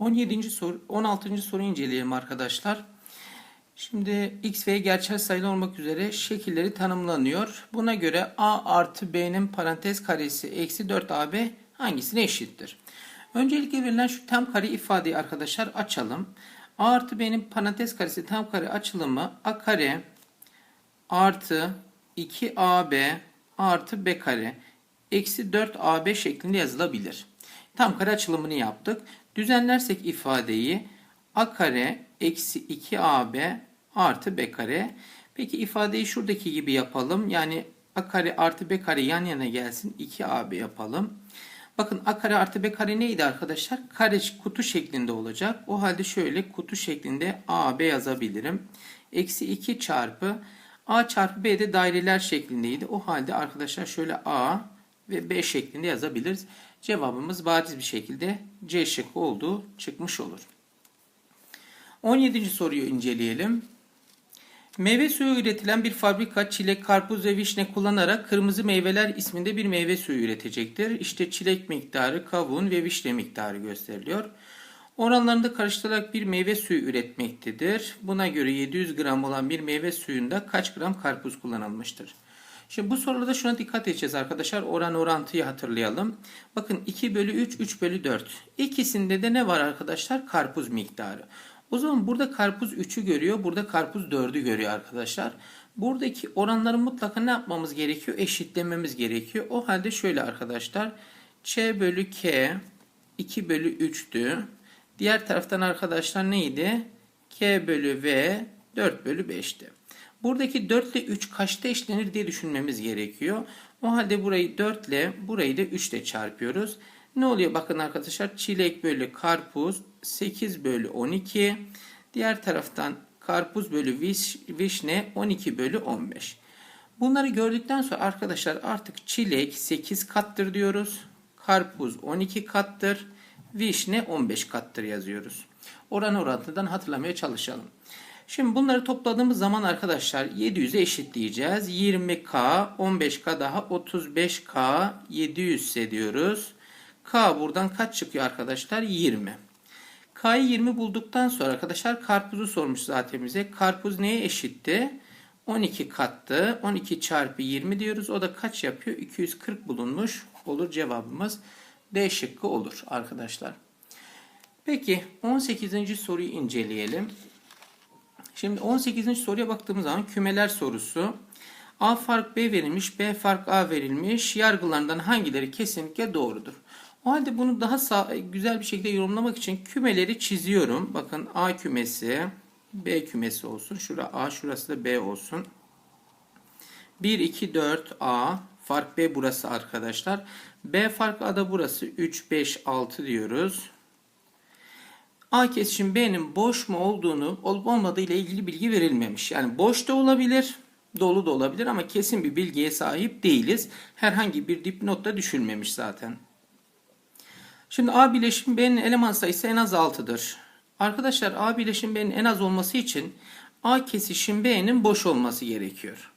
17. soru 16. soruyu inceleyelim arkadaşlar. Şimdi x ve y gerçel sayılar olmak üzere şekilleri tanımlanıyor. Buna göre a artı b'nin parantez karesi eksi 4ab hangisine eşittir? Öncelikle verilen şu tam kare ifadeyi arkadaşlar açalım. a artı b'nin parantez karesi tam kare açılımı a kare artı 2ab artı b kare eksi 4ab şeklinde yazılabilir. Tam kare açılımını yaptık. Düzenlersek ifadeyi a kare eksi 2ab artı b kare. Peki ifadeyi şuradaki gibi yapalım. Yani a kare artı b kare yan yana gelsin. 2ab yapalım. Bakın a kare artı b kare neydi arkadaşlar? Kare kutu şeklinde olacak. O halde şöyle kutu şeklinde ab yazabilirim. Eksi 2 çarpı a çarpı b de daireler şeklindeydi. O halde arkadaşlar şöyle a ve b şeklinde yazabiliriz. Cevabımız bariz bir şekilde C şıkkı olduğu çıkmış olur. 17. soruyu inceleyelim. Meyve suyu üretilen bir fabrika çilek, karpuz ve vişne kullanarak kırmızı meyveler isminde bir meyve suyu üretecektir. İşte çilek miktarı, kavun ve vişne miktarı gösteriliyor. Oranlarında karıştırarak bir meyve suyu üretmektedir. Buna göre 700 gram olan bir meyve suyunda kaç gram karpuz kullanılmıştır? Şimdi bu soruda şuna dikkat edeceğiz arkadaşlar. Oran orantıyı hatırlayalım. Bakın 2 bölü 3, 3 bölü 4. İkisinde de ne var arkadaşlar? Karpuz miktarı. O zaman burada karpuz 3'ü görüyor. Burada karpuz 4'ü görüyor arkadaşlar. Buradaki oranları mutlaka ne yapmamız gerekiyor? Eşitlememiz gerekiyor. O halde şöyle arkadaşlar. Ç bölü K 2 bölü 3'tü. Diğer taraftan arkadaşlar neydi? K bölü V 4 bölü 5'ti. Buradaki 4 ile 3 kaçta eşlenir diye düşünmemiz gerekiyor. O halde burayı 4 ile burayı da 3 ile çarpıyoruz. Ne oluyor bakın arkadaşlar çilek bölü karpuz 8 bölü 12. Diğer taraftan karpuz bölü viş, vişne 12 bölü 15. Bunları gördükten sonra arkadaşlar artık çilek 8 kattır diyoruz. Karpuz 12 kattır. Vişne 15 kattır yazıyoruz. Oran orantıdan hatırlamaya çalışalım. Şimdi bunları topladığımız zaman arkadaşlar 700'e eşitleyeceğiz. 20K, 15K daha 35K, 700 ise. K buradan kaç çıkıyor arkadaşlar? 20. K'yı 20 bulduktan sonra arkadaşlar karpuzu sormuş zaten bize. Karpuz neye eşitti? 12 kattı. 12 çarpı 20 diyoruz. O da kaç yapıyor? 240 bulunmuş. Olur cevabımız D şıkkı olur arkadaşlar. Peki 18. soruyu inceleyelim. Şimdi 18. soruya baktığımız zaman kümeler sorusu. A fark B verilmiş, B fark A verilmiş. Yargılarından hangileri kesinlikle doğrudur? O halde bunu daha sağ, güzel bir şekilde yorumlamak için kümeleri çiziyorum. Bakın A kümesi, B kümesi olsun. Şura A, şurası da B olsun. 1, 2, 4 A. Fark B burası arkadaşlar. B fark A da burası. 3, 5, 6 diyoruz. A kesişim B'nin boş mu olduğunu olup olmadığı ile ilgili bilgi verilmemiş. Yani boş da olabilir, dolu da olabilir ama kesin bir bilgiye sahip değiliz. Herhangi bir dipnot da düşülmemiş zaten. Şimdi A bileşim B'nin eleman sayısı en az 6'dır. Arkadaşlar A bileşim B'nin en az olması için A kesişim B'nin boş olması gerekiyor.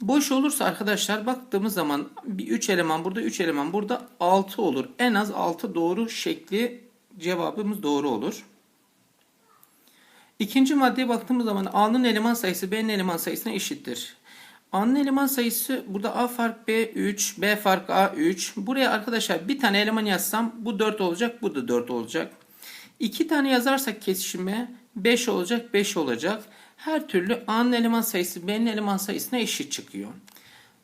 Boş olursa arkadaşlar baktığımız zaman bir 3 eleman burada 3 eleman burada 6 olur. En az 6 doğru şekli cevabımız doğru olur. İkinci maddeye baktığımız zaman A'nın eleman sayısı B'nin eleman sayısına eşittir. A'nın eleman sayısı burada A fark B 3, B fark A 3. Buraya arkadaşlar bir tane eleman yazsam bu 4 olacak, bu da 4 olacak. İki tane yazarsak kesişime 5 olacak, 5 olacak. Her türlü A'nın eleman sayısı B'nin eleman sayısına eşit çıkıyor.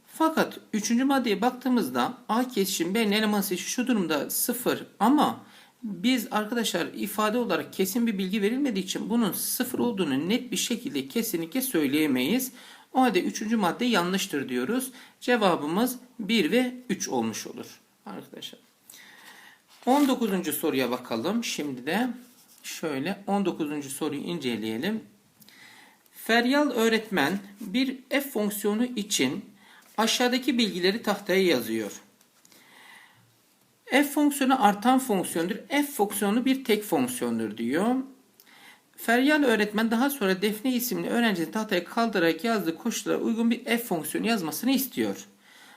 Fakat üçüncü maddeye baktığımızda A kesişim B'nin eleman sayısı şu durumda 0 ama biz arkadaşlar ifade olarak kesin bir bilgi verilmediği için bunun sıfır olduğunu net bir şekilde kesinlikle söyleyemeyiz. O halde üçüncü madde yanlıştır diyoruz. Cevabımız 1 ve 3 olmuş olur arkadaşlar. 19. soruya bakalım. Şimdi de şöyle 19. soruyu inceleyelim. Feryal öğretmen bir f fonksiyonu için aşağıdaki bilgileri tahtaya yazıyor. F fonksiyonu artan fonksiyondur. F fonksiyonu bir tek fonksiyondur diyor. Feryal öğretmen daha sonra Defne isimli öğrencinin tahtaya kaldırarak yazdığı koşullara uygun bir f fonksiyonu yazmasını istiyor.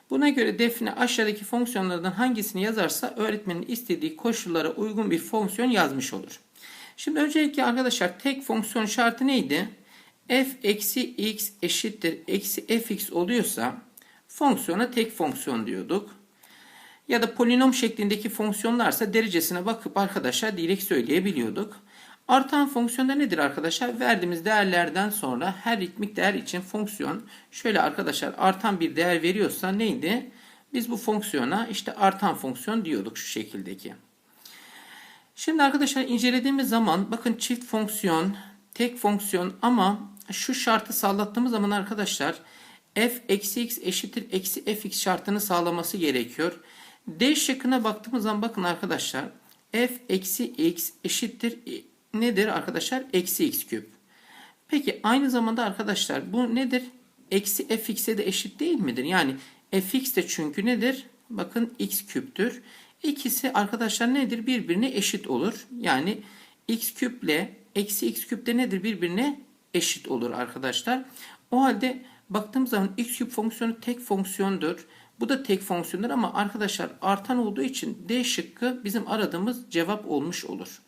Buna göre Defne aşağıdaki fonksiyonlardan hangisini yazarsa öğretmenin istediği koşullara uygun bir fonksiyon yazmış olur. Şimdi öncelikle arkadaşlar tek fonksiyon şartı neydi? f eksi x eşittir eksi fx oluyorsa fonksiyona tek fonksiyon diyorduk. Ya da polinom şeklindeki fonksiyonlarsa derecesine bakıp arkadaşlar direkt söyleyebiliyorduk. Artan fonksiyonda nedir arkadaşlar? Verdiğimiz değerlerden sonra her ritmik değer için fonksiyon şöyle arkadaşlar artan bir değer veriyorsa neydi? Biz bu fonksiyona işte artan fonksiyon diyorduk şu şekildeki. Şimdi arkadaşlar incelediğimiz zaman bakın çift fonksiyon, tek fonksiyon ama şu şartı sağlattığımız zaman arkadaşlar f eksi x eşittir eksi fx şartını sağlaması gerekiyor. D şıkkına baktığımız zaman bakın arkadaşlar f eksi x eşittir nedir arkadaşlar? Eksi x küp. Peki aynı zamanda arkadaşlar bu nedir? Eksi fx'e de eşit değil midir? Yani fx de çünkü nedir? Bakın x küptür. İkisi arkadaşlar nedir? Birbirine eşit olur. Yani x küple eksi x küp de nedir? Birbirine eşit olur arkadaşlar. O halde baktığımız zaman x küp fonksiyonu tek fonksiyondur. Bu da tek fonksiyondur ama arkadaşlar artan olduğu için D şıkkı bizim aradığımız cevap olmuş olur.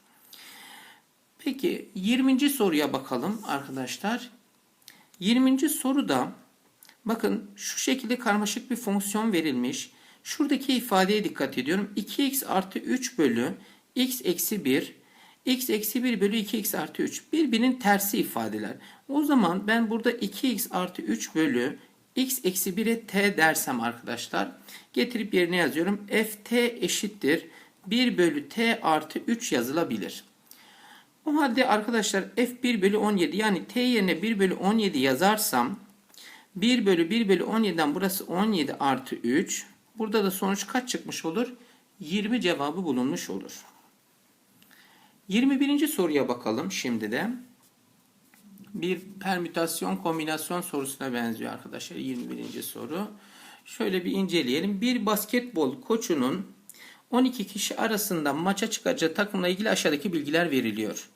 Peki 20. soruya bakalım arkadaşlar. 20. soruda bakın şu şekilde karmaşık bir fonksiyon verilmiş. Şuradaki ifadeye dikkat ediyorum. 2x artı 3 bölü x eksi 1 x eksi 1 bölü 2x artı 3 birbirinin tersi ifadeler. O zaman ben burada 2x artı 3 bölü x eksi 1'e t dersem arkadaşlar getirip yerine yazıyorum. ft eşittir 1 bölü t artı 3 yazılabilir. O halde arkadaşlar f1 bölü 17 yani t yerine 1 bölü 17 yazarsam 1 bölü 1 bölü 17'den burası 17 artı 3. Burada da sonuç kaç çıkmış olur? 20 cevabı bulunmuş olur. 21. soruya bakalım şimdi de. Bir permütasyon kombinasyon sorusuna benziyor arkadaşlar 21. soru. Şöyle bir inceleyelim. Bir basketbol koçunun 12 kişi arasında maça çıkacağı takımla ilgili aşağıdaki bilgiler veriliyor.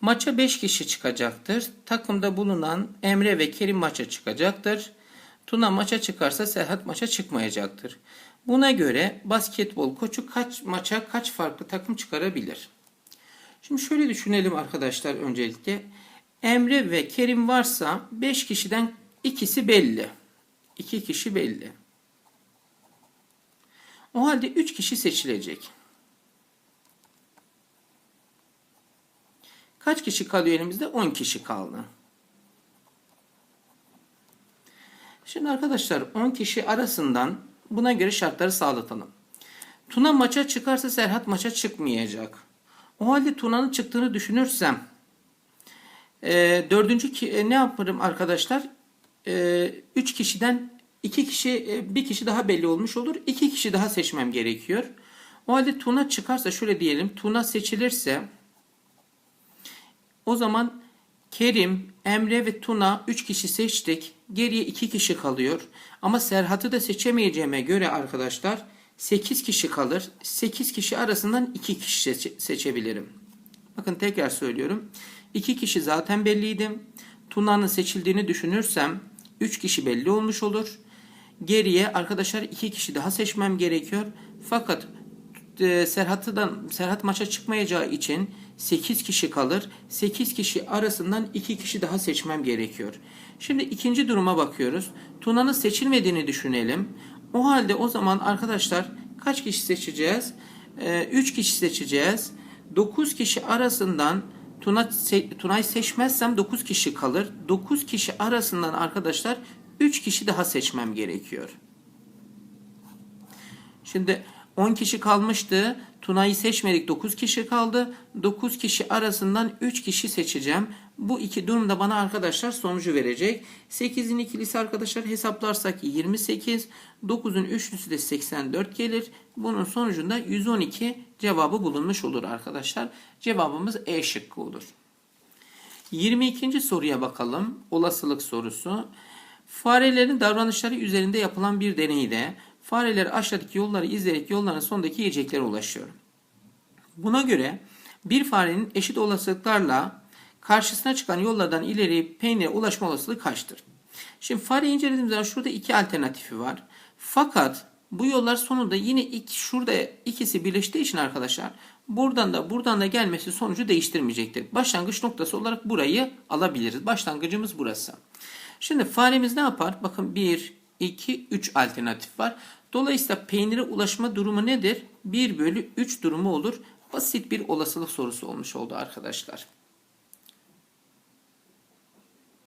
Maça 5 kişi çıkacaktır. Takımda bulunan Emre ve Kerim maça çıkacaktır. Tuna maça çıkarsa Serhat maça çıkmayacaktır. Buna göre basketbol koçu kaç maça kaç farklı takım çıkarabilir? Şimdi şöyle düşünelim arkadaşlar öncelikle. Emre ve Kerim varsa 5 kişiden ikisi belli. 2 kişi belli. O halde 3 kişi seçilecek. Kaç kişi kalıyor elimizde? 10 kişi kaldı. Şimdi arkadaşlar 10 kişi arasından buna göre şartları sağlatalım. Tuna maça çıkarsa Serhat maça çıkmayacak. O halde Tuna'nın çıktığını düşünürsem e, dördüncü ki, e, ne yaparım arkadaşlar? E, üç kişiden iki kişi e, bir kişi daha belli olmuş olur. İki kişi daha seçmem gerekiyor. O halde Tuna çıkarsa şöyle diyelim. Tuna seçilirse o zaman Kerim, Emre ve Tuna 3 kişi seçtik. Geriye 2 kişi kalıyor. Ama Serhat'ı da seçemeyeceğime göre arkadaşlar 8 kişi kalır. 8 kişi arasından 2 kişi seçebilirim. Bakın tekrar söylüyorum. 2 kişi zaten belliydi. Tuna'nın seçildiğini düşünürsem 3 kişi belli olmuş olur. Geriye arkadaşlar 2 kişi daha seçmem gerekiyor. Fakat e, Serhat'tan Serhat maça çıkmayacağı için 8 kişi kalır. 8 kişi arasından 2 kişi daha seçmem gerekiyor. Şimdi ikinci duruma bakıyoruz. Tuna'nın seçilmediğini düşünelim. O halde o zaman arkadaşlar kaç kişi seçeceğiz? Ee, 3 kişi seçeceğiz. 9 kişi arasından Tuna, se, Tunay seçmezsem 9 kişi kalır. 9 kişi arasından arkadaşlar 3 kişi daha seçmem gerekiyor. Şimdi 10 kişi kalmıştı. Tuna'yı seçmedik 9 kişi kaldı. 9 kişi arasından 3 kişi seçeceğim. Bu iki durumda bana arkadaşlar sonucu verecek. 8'in ikilisi arkadaşlar hesaplarsak 28. 9'un üçlüsü de 84 gelir. Bunun sonucunda 112 cevabı bulunmuş olur arkadaşlar. Cevabımız E şıkkı olur. 22. soruya bakalım. Olasılık sorusu. Farelerin davranışları üzerinde yapılan bir deneyde fareler aşağıdaki yolları izleyerek yolların sonundaki yiyeceklere ulaşıyor. Buna göre bir farenin eşit olasılıklarla karşısına çıkan yollardan ileri peynire ulaşma olasılığı kaçtır? Şimdi fare incelediğimiz zaman şurada iki alternatifi var. Fakat bu yollar sonunda yine iki, şurada ikisi birleştiği için arkadaşlar buradan da buradan da gelmesi sonucu değiştirmeyecektir. Başlangıç noktası olarak burayı alabiliriz. Başlangıcımız burası. Şimdi faremiz ne yapar? Bakın 1, 2, 3 alternatif var. Dolayısıyla peynire ulaşma durumu nedir? 1 bölü 3 durumu olur. Basit bir olasılık sorusu olmuş oldu arkadaşlar.